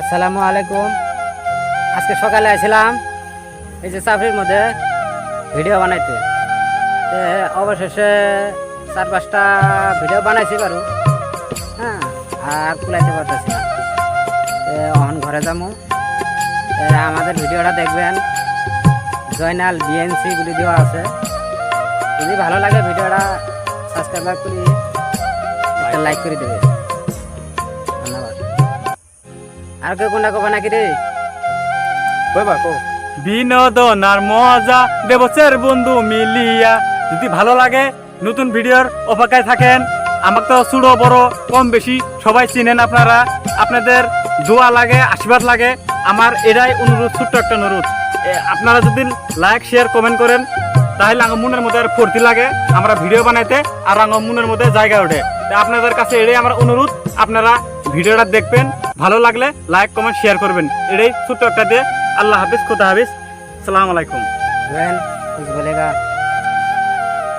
আসসালামু আলাইকুম। আজকে সকালে আসছিলাম এই যে চাকরির মধ্যে ভিডিও বানাইতে। অবশেষে চার পাঁচটা ভিডিও বানাইছি বাৰু হ্যাঁ আর কুলাইতে পারতেছি অহন ঘরে যাব আমাদের ভিডিওটা দেখবেন, জয়নাল বিএনসি গুলি দেওয়া আছে। যদি ভালো লাগে ভিডিওটা সাবস্ক্রাইব করি একটা লাইক করে দেবে আর কেউ কোনটা কবে নাকি রে? বিনোদন আর মজা দেবছের বন্ধু মিলিয়া। যদি ভালো লাগে, নতুন ভিডিওর অপেক্ষায় থাকেন। আমাকে তো ছোট, বড়, কম বেশি সবাই চিনেন আপনারা। আপনাদের দোয়া লাগে, আশীর্বাদ লাগে। আমার এটাই অনুরোধ, ছোট্ট একটা অনুরোধ। আপনারা যদি লাইক, শেয়ার, কমেন্ট করেন, তাহলে আমার মনের মধ্যে আর ফুর্তি লাগে আমরা ভিডিও বানাইতে আর আমার মনের মধ্যে জায়গা ওঠে। আপনাদের কাছে এটাই আমার অনুরোধ। আপনারা ভিডিওটা দেখবেন ভালো লাগলে লাইক কমেন্ট শেয়ার করবেন। এটাই ছোট্ট একটা দিয়ে। আল্লাহ হাফিজ খুদা হাফিজ। সালাম আলাইকুম।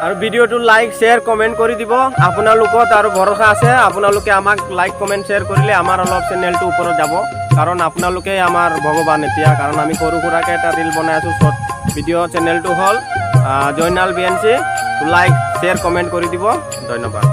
আৰু ভিডিঅ'টো লাইক শ্বেয়াৰ কমেণ্ট কৰি দিব। আপোনালোকত আৰু ভৰসা আছে। আপোনালোকে আমাক লাইক কমেণ্ট শ্বেয়াৰ কৰিলে আমাৰ অলপ চেনেলটো ওপৰত যাব। কাৰণ আপোনালোকেই আমাৰ ভগৱান এতিয়া। কাৰণ আমি সৰু সুৰাকৈ এটা ৰিল বনাই আছোঁ শ্বৰ্ট ভিডিঅ' চেনেলটো হ'ল Joynal B N C like share comment কৰি দিব। ধন্যবাদ।